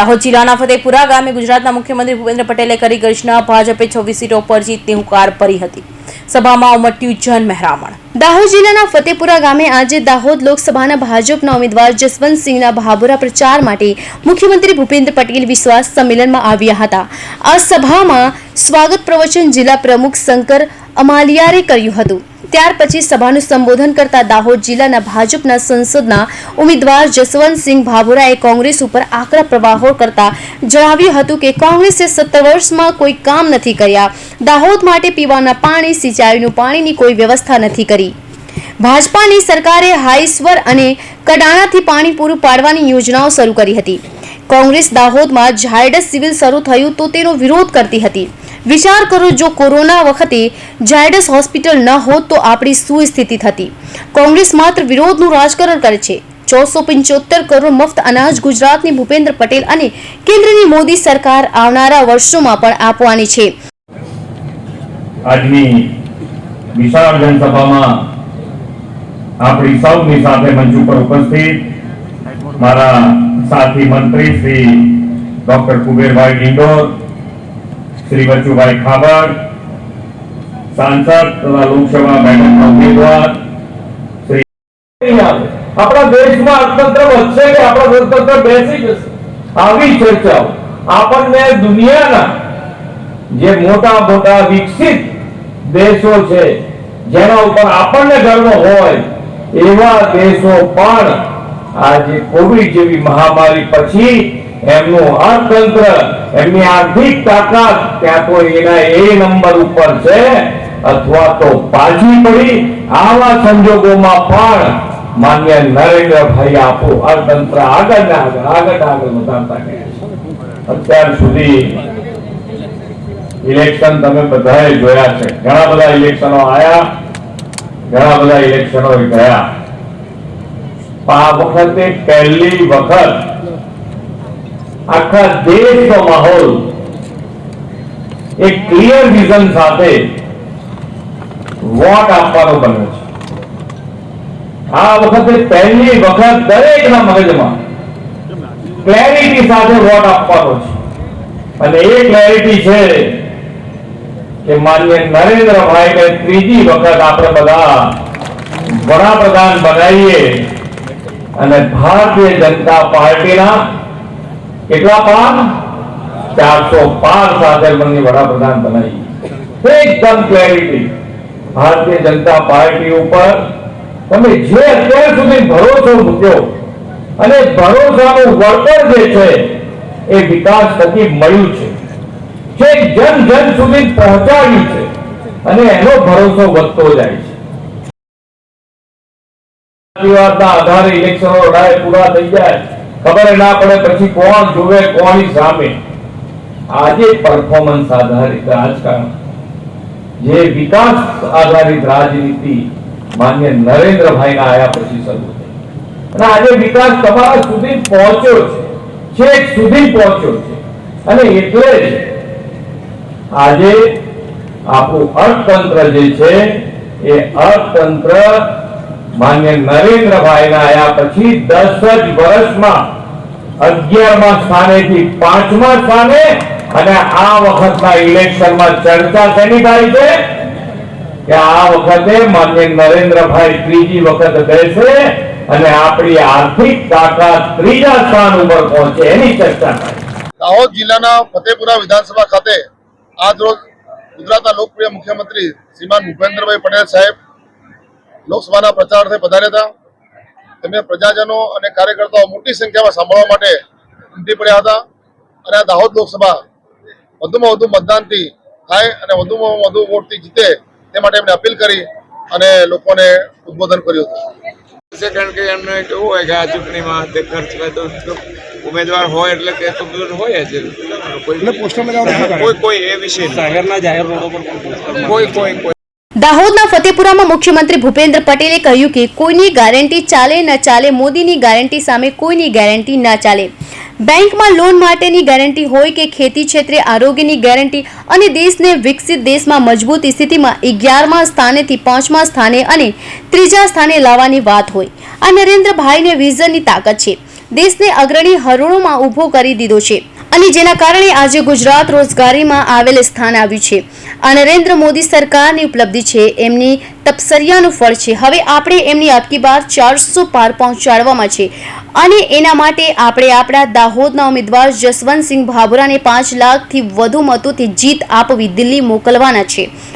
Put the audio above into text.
દાહોદ જિલ્લાના ફતેપુરા ગામે ગુજરાતના મુખ્યમંત્રી ભૂપેન્દ્ર પટેલે કરી ગર્જના ભાજપે છવ્વીસ સીટો પર જીતની હુંકાર ભરી હતી. સભામાં ઉમટ્યું જન મહેરામણ. દાહોદ જિલ્લાના ફતેપુરા ગામે આજે દાહોદ લોકસભાના ભાજપના ઉમેદવાર જસવંતસિંહના ભાભોરા પ્રચાર માટે મુખ્યમંત્રી ભૂપેન્દ્ર પટેલ વિશ્વાસ સંમેલનમાં આવ્યા હતા. આ સભામાં સ્વાગત પ્રવચન જિલ્લા પ્રમુખ શંકર અમાલિયારે કર્યું હતું. ત્યાર પછી સભાનું સંબોધન કરતા દાહોદ જિલ્લાના ભાજપના સંસદના ઉમેદવાર જસવંતસિંહ ભાભોરાએ કોંગ્રેસ ઉપર આકરા પ્રવાહો કરતા જણાવ્યું હતું કે કોંગ્રેસે સત્તર વર્ષમાં કોઈ કામ નથી કર્યા. દાહોદ માટે પીવાના પાણી, સિંચાઈનું પાણીની કોઈ વ્યવસ્થા નથી કરી. ભાજપાની સરકારે હાઈસ્વર અને કડાણાથી પાણી પૂરું પાડવાની યોજનાઓ શરૂ કરી હતી. કોંગ્રેસ દાહોદમાં ઝાયડસ સિવિલ શરૂ થયું તો તેનો વિરોધ કરતી હતી. વિચાર કરો, જો કોરોના વખતે ઝાયડસ હોસ્પિટલ ન હોત તો આપણી શું સ્થિતિ થતી. કોંગ્રેસ માત્ર વિરોધનું રાજકારણ કરે છે. ચોસો પંચોતેર કરોડ મફત અનાજ ગુજરાતની ભૂપેન્દ્ર પટેલ અને કેન્દ્રની મોદી સરકાર આવનારા વર્ષોમાં પણ આપવાની છે. આજની વિશાળ જનસભામાં આપણી સૌની સાથે મંચ ઉપર ઉપસ્થિત મારા સાથી મંત્રી શ્રી ડોક્ટર કુબેરભાઈ ડિંડોર શ્રી બચુભાઈ ખાબડ સાંસદ તથા લોકસભા બેઠકના ઉમેદવાર શ્રી આપણા દેશમાં અર્થતંત્ર વધશે કે આપણા અર્થતંત્ર બેસી જશે? આવી ચર્ચાઓ આપણને દુનિયાના જે મોટા મોટા વિકસિત દેશો છે, જેના ઉપર આપણને ગર્વ હોય, એવા દેશો પણ આજે કોવિડ જેવી મહામારી પછી એમનું અર્થતંત્ર, એમની આર્થિક તાકાત ત્યાં તો એના એ નંબર ઉપર છે. અથવા તો પાછી પડી, આવા સંજોગોમાં પણ માન્ય નરેન્દ્રભાઈ આપણું અર્થતંત્ર આગળ ને આગળ આગળ ને આગળ વધારતા ગયા છે. અત્યાર સુધી ઇલેક્શન તમે બધાએ જોયા છે. ઘણા બધા ઇલેક્શનો આયા, ઘણા બધા ઇલેક્શનો ગયા. પણ આ વખતે પહેલી વખત આખા દેશનો માહોલ એક ક્લિયર વિઝન સાથે વોટ આપવાનો બન્યો છે. આ વખતે પહેલી વખત દરેકના મગજમાં ક્લેરિટી સાથે વોટ આપવાનો છે. અને એ ક્લેરિટી છે કે માન્ય નરેન્દ્રભાઈને ત્રીજી વખત આપણે બધા વડાપ્રધાન બનાવીએ અને ભારતીય જનતા પાર્ટીના કેટલા પાન? ચારસો પાર સાથે વડાપ્રધાન બનાવી. એકદમ ક્લેરિટી ભારતીય જનતા પાર્ટી ઉપર તમે જે અત્યાર સુધી ભરોસો મૂક્યો અને ભરોસાનું વળતર જે છે એ વિકાસ થકી મળ્યું છે. જે જન જન સુધી પહોંચાડ્યું છે અને એનો ભરોસો વધતો જાય છે. આધારે ઇલેક્શનો લડાઈ પૂરા થઈ જાય. ખબર ના પડે પછી કોણ જોવે કોની સામે? આજે પરફોર્મન્સ આધારિત રાજકારણ. જે વિકાસ આધારિત રાજનીતિ માન્ય નરેન્દ્રભાઈના આયા પછી શરૂ થઈ. અને આજે વિકાસ તમારા સુધી પહોંચ્યો છે. છેક સુધી પહોંચ્યો છે. અને એટલે જ આજે આપણું અર્થતંત્ર જે છે, એ અર્થતંત્ર માન્ય નરેન્દ્રભાઈના આયા પછી દસ જ વર્ષમાં અગિયારમા સ્થાનેથી પાંચમા સ્થાને અને આ વખતના ઇલેક્શનમાં ચર્ચા તેની થાય છે? કે આ વખતે માન્ય નરેન્દ્રભાઈ ત્રીજી વખત બેસે અને આપણી આર્થિક તાકાત ત્રીજા સ્થાન ઉપર પહોંચે એની ચર્ચા થાય. દાહોદ જિલ્લાના ફતેપુરા વિધાનસભા ખાતે આજ રોજ ગુજરાતના લોકપ્રિય મુખ્યમંત્રી શ્રીમાન ભૂપેન્દ્રભાઈ પટેલ સાહેબ લોકસભાના પ્રચારાર્થે પધાર્યા હતા. તેમને પ્રજાજનો અને કાર્યકર્તાઓ મોટી સંખ્યામાં સાંભળવા માટે ઉમટી પડ્યા હતા. અને આ દાહોદ લોકસભા વધુમાં વધુ મતદાનથી થાય અને વધુમાં વધુ વોટથી જીતે તે માટે એમને અપીલ કરી અને લોકોને ઉદબોધન કર્યું હતું. કારણ કે એમને કેવું હોય કે આ ચૂંટણીમાં તે ખર્ચ તો ઉમેદવાર હોય એટલે કે તો બધું હોય જ. કોઈ કોઈ કોઈ એ વિશે શહેરના જાહેર રોડો પર કોઈ કોઈ કોઈ દાહોદના ફતેપુરામાં મુખ્યમંત્રી ભૂપેન્દ્ર પટેલે કહ્યું કે કોઈની ગેરંટી ચાલે, ન ચાલે, મોદીની ગેરંટી સામે કોઈની ગેરંટી ન ચાલે. બેંકમાં લોન માટેની ગેરંટી હોય કે ખેતી ક્ષેત્રે આરોગ્યની ગેરંટી અને દેશને વિકસિત દેશમાં મજબૂત સ્થિતિમાં અગિયારમા સ્થાનેથી પાંચમા સ્થાને અને ત્રીજા સ્થાને લાવવાની વાત હોય. આ નરેન્દ્રભાઈને વિઝનની તાકાત છે. દેશને અગ્રણી હરોળોમાં ઊભો કરી દીધો છે. અને જેના કારણે આજે ગુજરાત રોજગારીમાં આવેલ સ્થાન આવ્યું છે. આ નરેન્દ્ર મોદી સરકારની ઉપલબ્ધિ છે, એમની તપસરિયાનું ફળ છે. હવે આપણે એમની અબકી બાર ચારસો પાર પહોંચાડવામાં છે. અને એના માટે આપણે આપણા દાહોદના ઉમેદવાર જસવંતસિંહ ભાભોરાને પાંચ લાખથી વધુ મતોથી જીત આપવી દિલ્હી મોકલવાના છે.